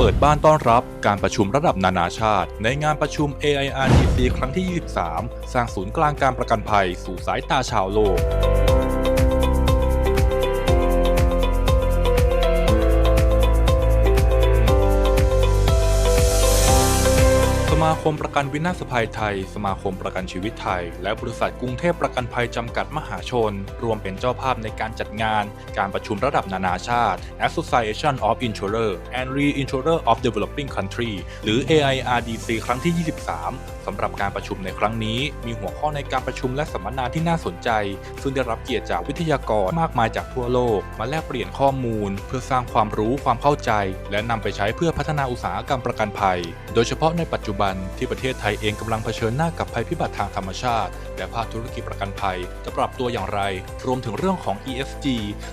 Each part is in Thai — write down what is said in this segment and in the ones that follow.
เปิดบ้านต้อนรับการประชุมระดับนานาชาติ ในงานประชุม AIRDC ครั้งที่ 23 สร้างศูนย์กลางการประกันภัยสู่สายตาชาวโลก มาคมประกันวินาศภัยไทย สมาคมประกันชีวิตไทย และบริษัทกรุงเทพประกันภัยจำกัดมหาชน รวมเป็นเจ้าภาพในการจัดงาน การประชุมระดับนานาชาติ Association of Insurer and Reinsurer of Developing Country หรือ AIRDC ครั้งที่ 23 สำหรับการประชุมในครั้งนี้มีหัวข้อในการประชุมและสัมมนาที่น่าสนใจ ซึ่งได้รับเกียรติจากวิทยากรมากมายจากทั่วโลก มาแลกเปลี่ยนข้อมูล เพื่อสร้างความรู้ความเข้าใจ และนำไปใช้เพื่อพัฒนาอุตสาหกรรมประกันภัย โดยเฉพาะในปัจจุบันที่ประเทศไทยเองกำลังเผชิญหน้ากับภัยพิบัติทางธรรมชาติ และภาคธุรกิจประกันภัยจะปรับตัวอย่างไร รวมถึงเรื่องของ ESG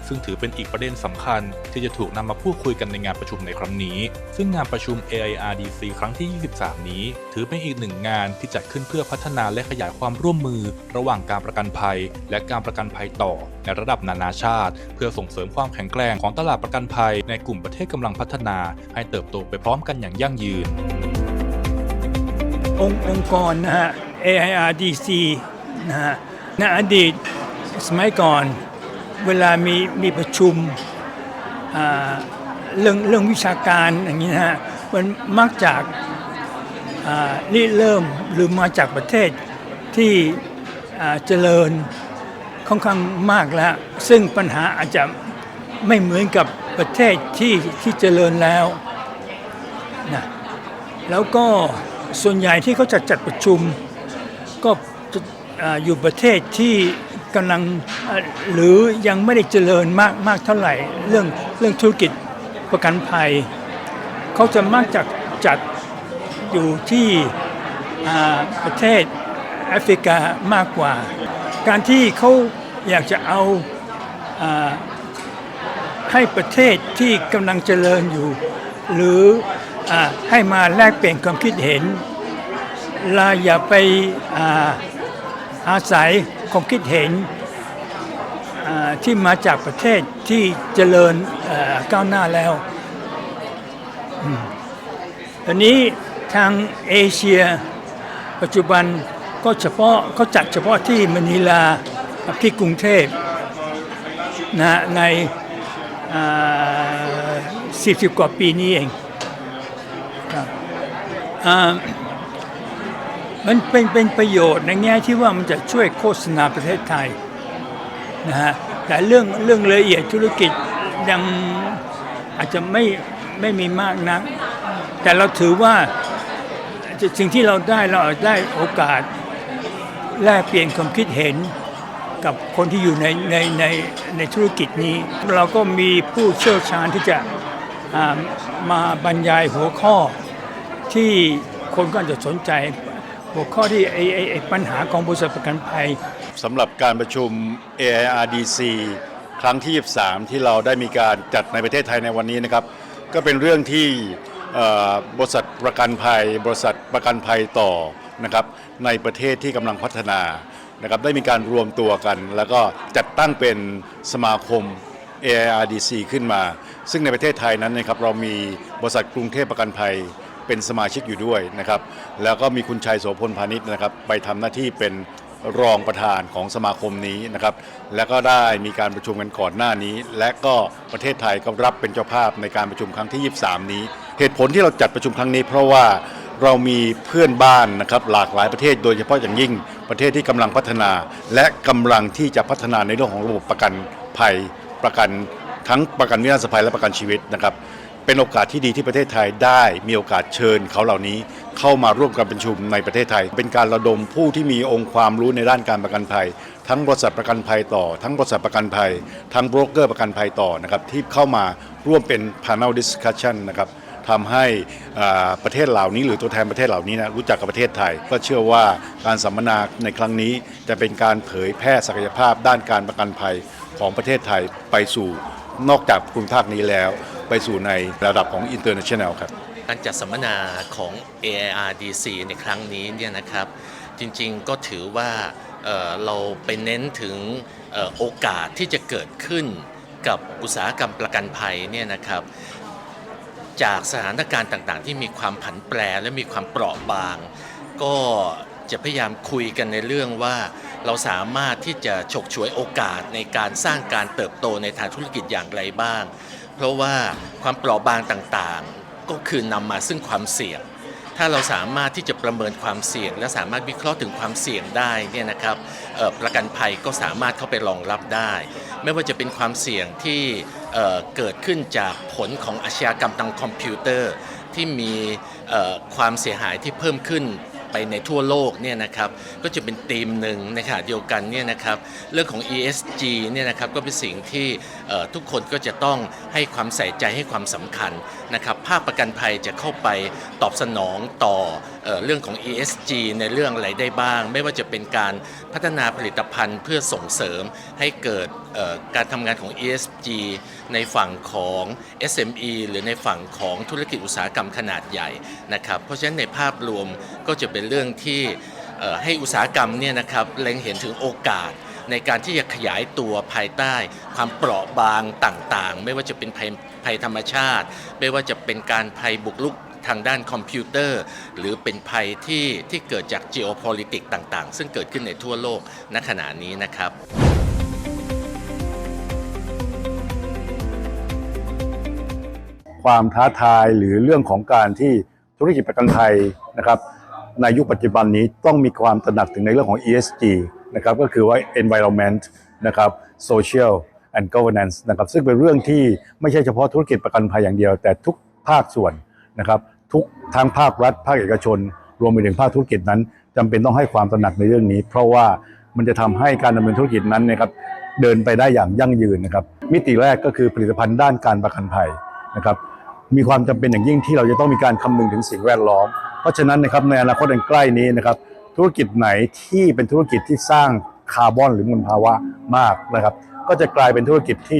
ซึ่งถือเป็นอีกประเด็นสำคัญ ที่จะถูกนำมาพูดคุยกันในงานประชุมในครั้งนี้ ซึ่งงานประชุม AIRDC ครั้งที่ 23 นี้ ถือเป็นอีกหนึ่งงานที่จัดขึ้นเพื่อพัฒนาและขยายความร่วมมือ ระหว่างการประกันภัย และการประกันภัยต่อ ในระดับนานาชาติ เพื่อส่งเสริมความแข็งแกร่งของตลาดประกันภัย ในกลุ่มประเทศกำลังพัฒนา ให้เติบโตไปพร้อมกันอย่างยั่งยืนองค์กรนะฮะ AIRDC นะฮะในอดีตสมัยก่อนเวลามีมีประชุมเรื่องเรื่องวิชาการอย่างนี้นะฮะมันมักจากอ่าริเริ่มหรือมาจากประเทศที่เจริญค่อนข้างมากแล้ว ซึ่งปัญหาอาจจะไม่เหมือนกับประเทศที่ที่เจริญแล้วนะแล้วก็ส่วนใหญ่ที่เขาจะจัดประชุมก็ อยู่ประเทศที่กำลังหรือยังไม่ได้เจริญมากมากเท่าไหร่ เรื่องเรื่องธุรกิจประกันภัย เขาจะมักจะจัดอยู่ที่ประเทศแอฟริกามากกว่า การที่เขาอยากจะเอาอาให้ประเทศที่กำลังเจริญอยู่ หรืออให้มาแลกเปลี่ยนความคิดเห็นลาอย่าไปา อาศัยความคิดเห็นที่มาจากประเทศที่เจริญก้าวหน้าแล้วตอนนี้ทางเอเชีย ปัจจุบันก็เฉพาะเขาจัดเฉพาะที่มะนิลาที่กรุงเทพนะฮะในสิบสิบกว่าปีนี้เองครับอ่า มันเป็นเป็นประโยชน์ในแง่ที่ว่ามันจะช่วยโฆษณาประเทศไทยนะฮะแต่เรื่องเรื่องละเอียดธุรกิจยังอาจจะไม่ไม่มีมากนัก แต่เราถือว่าสิ่งที่เราได้เราได้โอกาสแลกเปลี่ยนความคิดเห็นกับคนที่อยู่ในในในในธุรกิจนี้ เราก็มีผู้เชี่ยวชาญที่จะามาบรรยายหัวข้อที่คนก็จะสนใจ หัวข้อที่ไอไอไอปัญหาของบริษัทประกันภัยสำหรับการประชุม AIRDC ครั้งที่ 23 ที่เราได้มีการจัดในประเทศไทยในวันนี้นะครับ ก็เป็นเรื่องที่บริษัทประกันภัย บริษัทประกันภัยต่อนะครับในประเทศที่กำลังพัฒนานะครับได้มีการรวมตัวกัน แล้วก็จัดตั้งเป็นสมาคม AIRDC ขึ้นมา ซึ่งในประเทศไทยนั้นนะครับเรามีบริษัทกรุงเทพประกันภัย เป็นสมาชิกอยู่ด้วยนะครับ แล้วก็มีคุณชัยโสพลพาณิชย์นะครับ ไปทำหน้าที่เป็นรองประธานของสมาคมนี้นะครับ แล้วก็ได้มีการประชุมกันก่อนหน้านี้ และก็ประเทศไทยก็รับเป็นเจ้าภาพในการประชุมครั้งที่ 23 นี้ เหตุผลที่เราจัดประชุมครั้งนี้ เพราะว่าเรามีเพื่อนบ้านนะครับหลากหลายประเทศโดยเฉพาะอย่างยิ่งประเทศที่กำลังพัฒนา และกำลังที่จะพัฒนาในเรื่องของระบบประกันภัยประกัน ทั้งประกันวินาศภัยและประกันชีวิตนะครับเป็นโอกาสที่ดีที่ประเทศไทยได้มีโอกาสเชิญเขาเหล่านี้เข้ามาร่วมการประชุมในประเทศไทย เป็นการระดมผู้ที่มีองค์ความรู้ในด้านการประกันภัย ทั้งบริษัทประกันภัยต่อ ทั้งบริษัทประกันภัย ทั้งโบรกเกอร์ประกันภัยต่อนะครับที่เข้ามาร่วมเป็น panel discussion นะครับทำให้ประเทศเหล่านี้หรือตัวแทนประเทศเหล่านี้นะรู้จักกับประเทศไทย ก็เชื่อว่าการสัมมนาในครั้งนี้จะเป็นการเผยแพร่ศักยภาพด้านการประกันภัยของประเทศไทยไปสู่ นอกจากภูมิภาคนี้แล้ว ไปสู่ในระดับของ international ครับ การจัดสัมมนาของ AIRDC ในครั้งนี้เนี่ยนะครับ จริงๆก็ถือว่าเเราไปเน้นถึงออโอกาสที่จะเกิดขึ้นกับอุตสาหกรรมประกันภัยเนี่ยนะครับ จากสถานการณ์ต่างๆ ที่มีความผันแปรและมีความเปราะบาง ก็ จะพยายามคุยกันในเรื่องว่า เราสามารถที่จะฉกฉวยโอกาสในการสร้างการเติบโตในทางธุรกิจอย่างไรบ้าง เพราะว่าความเปราะบางต่างๆ ก็คือนำมาซึ่งความเสี่ยง ถ้าเราสามารถที่จะประเมินความเสี่ยง และสามารถวิเคราะห์ถึงความเสี่ยงได้เนี่ยนะครับประกันภัยก็สามารถเข้าไปรองรับได้ ไม่ว่าจะเป็นความเสี่ยงที่เกิดขึ้นจากผลของอาชญากรรมทางคอมพิวเตอร์ที่มีความเสียหายที่เพิ่มขึ้น ไปในทั่วโลกเนี่ยนะครับก็จะเป็นธีมหนึ่งในขณะเดียวกันเนี่ยนะครับเรื่องของ ESG เนี่ยนะครับก็เป็นสิ่งที่ทุกคนก็จะต้องให้ความใส่ใจให้ความสำคัญนะครับภาคประกันภัยจะเข้าไปตอบสนองต่อเรื่องของ ESG ในเรื่องอะไรได้บ้าง ไม่ว่าจะเป็นการพัฒนาผลิตภัณฑ์เพื่อส่งเสริมให้เกิด การทำงานของ ESG ในฝั่งของ SME หรือในฝั่งของธุรกิจอุตสาหกรรมขนาดใหญ่นะครับ เพราะฉะนั้นในภาพรวมก็จะเป็นเรื่องที่ให้อุตสาหกรรมเนี่ยนะครับเล็งเห็นถึงโอกาสในการที่จะขยายตัวภายใต้ ความเปราะบางต่างๆ ไม่ว่าจะเป็นภัยภัยธรรมชาติ ไม่ว่าจะเป็นการภัยบุกรุกทางด้านคอมพิวเตอร์ หรือเป็นภัยที่ที่เกิดจาก geopolitics ต่างๆ ซึ่งเกิดขึ้นในทั่วโลกณขณะนี้นะครับ ความท้าทายหรือเรื่องของการที่ธุรกิจประกันภัยนะครับในยุคปัจจุบันนี้ต้องมีความตระหนักถึงในเรื่องของ ESG นะครับก็คือว่า environment นะครับ social and governance นะครับซึ่งเป็นเรื่องที่ไม่ใช่เฉพาะธุรกิจประกันภัยอย่างเดียว แต่ทุกภาคส่วนนะครับทุกทางภาครัฐ ภาคเอกชน รวมไปถึงภาคธุรกิจนั้นจำเป็นต้องให้ความตระหนักในเรื่องนี้ เพราะว่ามันจะทำให้การดำเนินธุรกิจนั้นนะครับเดินไปได้อย่างยั่งยืนนะครับมิติแรกก็คือผลิตภัณฑ์ด้านการประกันภัยนะครับ มีความจำเป็นอย่างยิ่งที่เราจะต้องมีการคำนึงถึงสิ่งแวดล้อม เพราะฉะนั้นนะครับในอนาคตอันใกล้นี้นะครับธุรกิจไหนที่เป็นธุรกิจที่สร้างคาร์บอนหรือมลภาวะมากนะครับก็จะกลายเป็นธุรกิจที่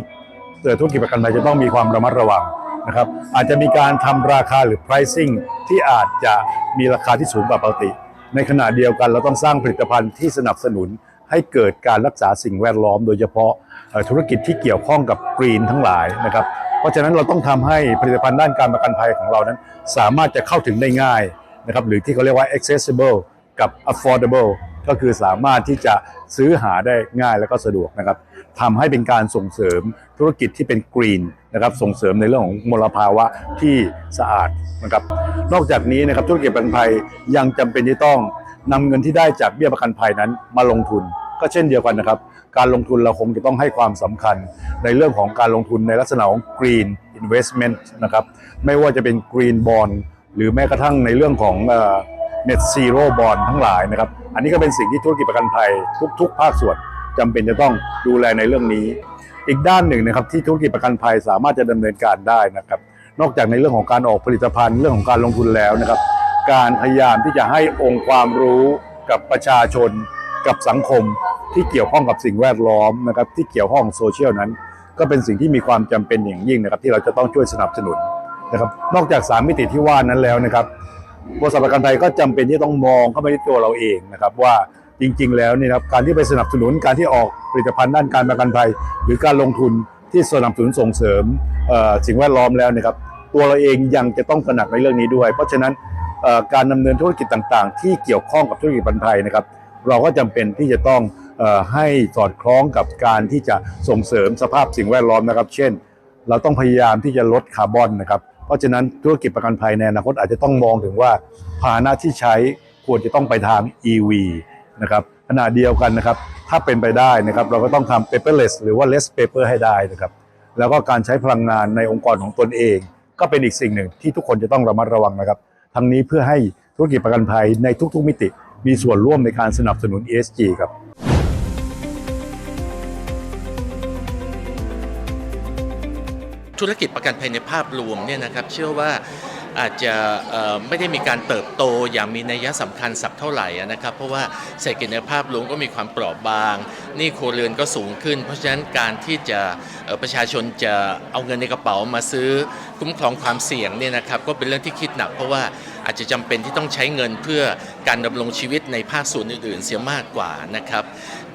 เอ่ธุรกิจประกันภัยจะต้องมีความระมัดระวังนะครับอาจจะมีการทำราคาหรือ pricing ที่อาจจะมีราคาที่สูงกว่าปกติ ในขณะเดียวกันเราต้องสร้างผลิตภัณฑ์ที่สนับสนุนให้เกิดการรักษาสิ่งแวดล้อม โดยเฉพาะธุรกิจที่เกี่ยวข้องกับกรีนทั้งหลายนะครับ เพราะฉะนั้นเราต้องทำให้ผลิตภัณฑ์ด้านการประกันภัยของเรานั้น สามารถจะเข้าถึงได้ง่ายนะครับหรือที่เขาเรียกว่า accessible กับ affordable ก็คือสามารถที่จะซื้อหาได้ง่ายแล้วก็สะดวกนะครับทำให้เป็นการส่งเสริมธุรกิจที่เป็นกรีนนะครับส่งเสริมในเรื่องของมลภาวะที่สะอาดนะครับนอกจากนี้นะครับธุรกิจประกันภัยยังจำเป็นที่ต้องนำเงินที่ได้จากเบี้ยประกันภัยนั้นมาลงทุน ก็เช่นเดียวกันนะครับ การลงทุนเราคงจะต้องให้ความสำคัญในเรื่องของการลงทุนในลักษณะของ green investment นะครับไม่ว่าจะเป็น green bond หรือแม้กระทั่งในเรื่องของเอ่อ net zero bond ทั้งหลายนะครับ อันนี้ก็เป็นสิ่งที่ธุรกิจประกันภัยทุก ๆ ภาคส่วนจำเป็นจะต้องดูแลในเรื่องนี้ อีกด้านหนึ่งนะครับที่ธุรกิจประกันภัยสามารถจะดำเนินการได้นะครับ นอกจากในเรื่องของการออกผลิตภัณฑ์เรื่องของการลงทุนแล้วนะครับ การพยายามที่จะให้องค์ความรู้กับประชาชนกับสังคม ที่เกี่ยวข้องกับสิ่งแวดล้อมนะครับที่เกี่ยวข้องโซเชียลนั้น ก็เป็นสิ่งที่มีความจำเป็นอย่างยิ่งนะครับ ที่เราจะต้องช่วยสนับสนุนนะครับ นอกจากสามมิติที่ว่านั้นแล้วนะครับบริษัทประกันภัยก็จำเป็นที่ต้องมองเข้าไปที่ตัวเราเองนะครับ ว่าจริง ๆ แล้วเนี่ยครับการที่ไปสนับสนุนการที่ออกผลิตภัณฑ์ด้านการประกันภัย หรือการลงทุนที่สนับสนุนส่งเสริมสิ่งแวดล้อมแล้วนะครับ ตัวเราเองยังจะต้องตระหนักในเรื่องนี้ด้วย เพราะฉะนั้นการดำเนินธุรกิจต่างๆ ที่เกี่ยวข้องกับธุรกิจประกันภัยนะครับ เราก็จำเป็นที่จะต้อง ให้สอดคล้องกับการที่จะส่งเสริมสภาพสิ่งแวดล้อมนะครับ เช่น เราต้องพยายามที่จะลดคาร์บอนนะครับ เพราะฉะนั้นธุรกิจประกันภัยในอนาคตอาจจะต้องมองถึงว่าพาหนะที่ใช้ควรจะต้องไปทาง EV นะครับขณะเดียวกันนะครับ ถ้าเป็นไปได้นะครับ เราก็ต้องทำ paperless หรือว่า less paper ให้ได้นะครับ แล้วก็การใช้พลังงานในองค์กรของตนเอง ก็เป็นอีกสิ่งหนึ่งที่ทุกคนจะต้องระมัดระวังนะครับ ทั้งนี้เพื่อให้ธุรกิจประกันภัยในทุกๆมิติ มีส่วนร่วมในการสนับสนุน ESG ครับ ธุรกิจประกันภัยในภาพรวมเนี่ยนะครับเชื่อว่า อาจจะไม่ได้มีการเติบโตอย่างมีนัยสำคัญสักเท่าไหร่นะครับเพราะว่าเศรษฐกิจในภาพรวมก็มีความเปราะบางนี้ครัวเรือนก็สูงขึ้น เพราะฉะนั้นการที่จะประชาชนจะเอาเงินในกระเป๋ามาซื้อคุ้มครองความเสี่ยงเนี่ยนะครับก็เป็นเรื่องที่คิดหนัก เพราะว่าอาจจะจำเป็นที่ต้องใช้เงินเพื่อการดำรงชีวิตในภาคส่วนอื่นๆ เสียมากกว่านะครับ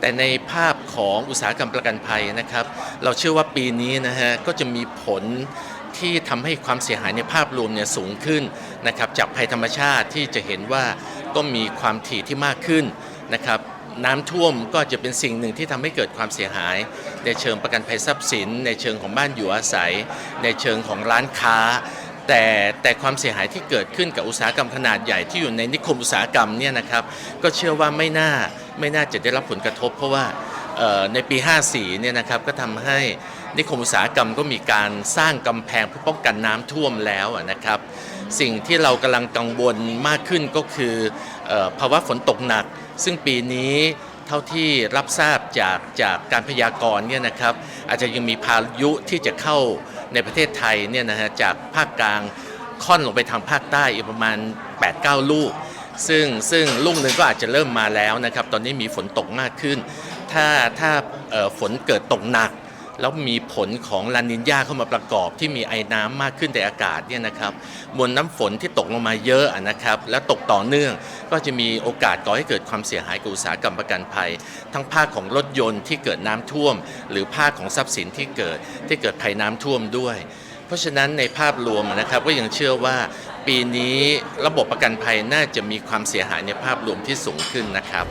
แต่ในภาพของอุตสาหกรรมประกันภัยนะครับ เราเชื่อว่าปีนี้นะฮะก็จะมีผล ที่ทำให้ความเสียหายในภาพรวมเนี่ยสูงขึ้นนะครับจากภัยธรรมชาติที่จะเห็นว่าก็มีความถี่ที่มากขึ้นนะครับน้ำท่วมก็จะเป็นสิ่งหนึ่งที่ทำให้เกิดความเสียหาย ในเชิงประกันภัยทรัพย์สิน ในเชิงของบ้านอยู่อาศัย ในเชิงของร้านค้า แต่แต่ความเสียหายที่เกิดขึ้นกับอุตสาหกรรมขนาดใหญ่ที่อยู่ในนิคมอุตสาหกรรมเนี่ยนะครับก็เชื่อว่าไม่น่าไม่น่าจะได้รับผลกระทบ เพราะว่าในปี 54เนี่ยนะครับก็ทำให้ นิคมอุตสาหกรรมก็มีการสร้างกำแพงเพื่อป้องกันน้ำท่วมแล้วนะครับ สิ่งที่เรากำลังกังวลมากขึ้นก็คืออภาวะฝนตกหนัก ซึ่งปีนี้เท่าที่รับทราบจากจากการพยากรณ์เนี่ยนะครับ อาจจะยังมีพายุที่จะเข้าในประเทศไทยเนี่ยนะฮะจากภาคกลางค่อนลงไปทางภาคใต้อีกประมาณ 8-9 ลูก ซึ่งซึ่งลูกหนึ่งก็อาจจะเริ่มมาแล้วนะครับ ตอนนี้มีฝนตกมากขึ้น ถ้าถ้าฝนเกิดตกหนัก แล้วมีผลของลานินยาเข้ามาประกอบที่มีไอ้น้ำมากขึ้นในอากาศเนี่ยนะครับมวลน้ำฝนที่ตกลงมาเยอะอะนะครับและตกต่อเนื่องก็จะมีโอกาสก่อให้เกิดความเสียหายกับอุตสาหกรรมประกันภัย ทั้งภาคของรถยนต์ที่เกิดน้ำท่วม หรือภาคของทรัพย์สินที่เกิดที่เกิดภัยน้ำท่วมด้วย เพราะฉะนั้นในภาพรวมนะครับก็ยังเชื่อว่าปีนี้ระบบประกันภัยน่าจะมีความเสียหายในภาพรวมที่สูงขึ้นนะครับ